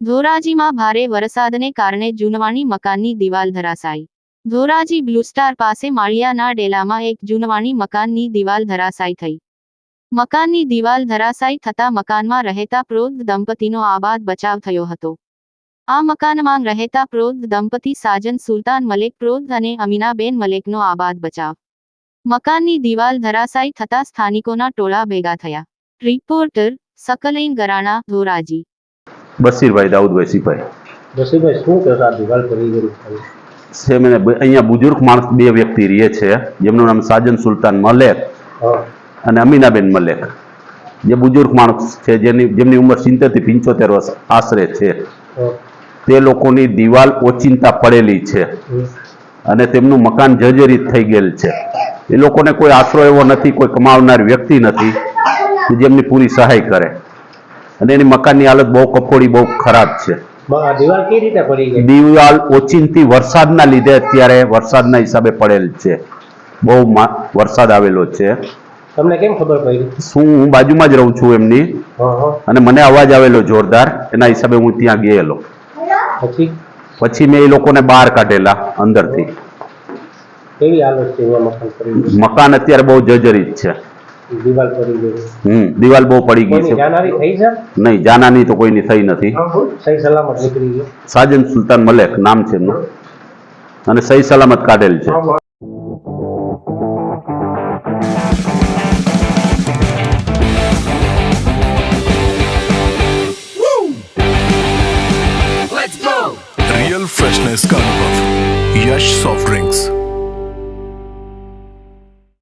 ધોરાજીમાં ભારે વરસાદને કારણે જૂનવાણી મકાનની દિવાલ ધરાશાયી. ધોરાજી બ્લુ સ્ટાર પાસે માળિયાના ડેલામાં એક જૂનવાણી મકાનની દિવાલ ધરાશાયી થઈ. મકાનની દિવાલ ધરાશાયી થતા મકાનમાં રહેતા પ્રોદ્ધ દંપતીનો આબાદ બચાવ થયો હતો. આ મકાનમાં રહેતા પ્રોધ દંપતી સાજન સુલતાન મલેક પ્રોધ અને અમીનાબેન મલેકનો આબાદ બચાવ. મકાનની દિવાલ ધરાશાયી થતા સ્થાનિકોના ટોળા ભેગા થયા. રિપોર્ટર સકલૈન ગરાણા ધોરાજી. બસીરભાઈ દાઉદભાઈ સિપાઈ જસીભાઈ શું કહેશો આ દિવાલ પડી ગઈ છે? છે મને બ- અહીંયા બુજુર્ગ માણસ બે વ્યક્તિ રહે છે. જેમનું નામ સાજન સુલતાન મલેક હા. અને અમીનાબેન મલેક. જે બુજુર્ગ માણસ છે જેની જેમની ઉંમર સિત્તેરથી પંચોતેર વર્ષ આશરે છે. હા. તે લોકોની દિવાલ ઓચિંતા પડેલી છે. અને તેમનું મકાન જર્જરિત થઈ ગયેલ છે. એ લોકોને કોઈ આશરો એવો નથી કોઈ કમાવનાર વ્યક્તિ નથી કે જેમની પૂરી સહાય કરે. અને એની મકાનની હાલત બહુ કફોડી બહુ ખરાબ છે. દિવાલ ઓચિંતી વરસાદના લીધે અત્યારે વરસાદના હિસાબે પડેલ છે. બહુ વરસાદ આવેલો છે. તમને કેમ ખબર પડી? શું હું બાજુમાં જ રહું છું એમની. અને મને અવાજ આવેલો જોરદાર એના હિસાબે હું ત્યાં ગયેલો. પછી? પછી મેં એ લોકોને બહાર કાઢેલા અંદરથી. કેવી હાલત છે મકાન મકાન અત્યારે બહુ જર્જરિત છે. દિવાલ પડી ગઈ હમ દિવાલ બહુ પડી ગઈ છે. થઈ છે? નહીં જાનાની તો કોઈની થઈ નથી. સહી સલામત નીકળી ગઈ સાજન સુલતાન મલેક નામ છે એમનું. અને સહી સલામત કાઢેલ છે. Freshness carnival Yash soft drinks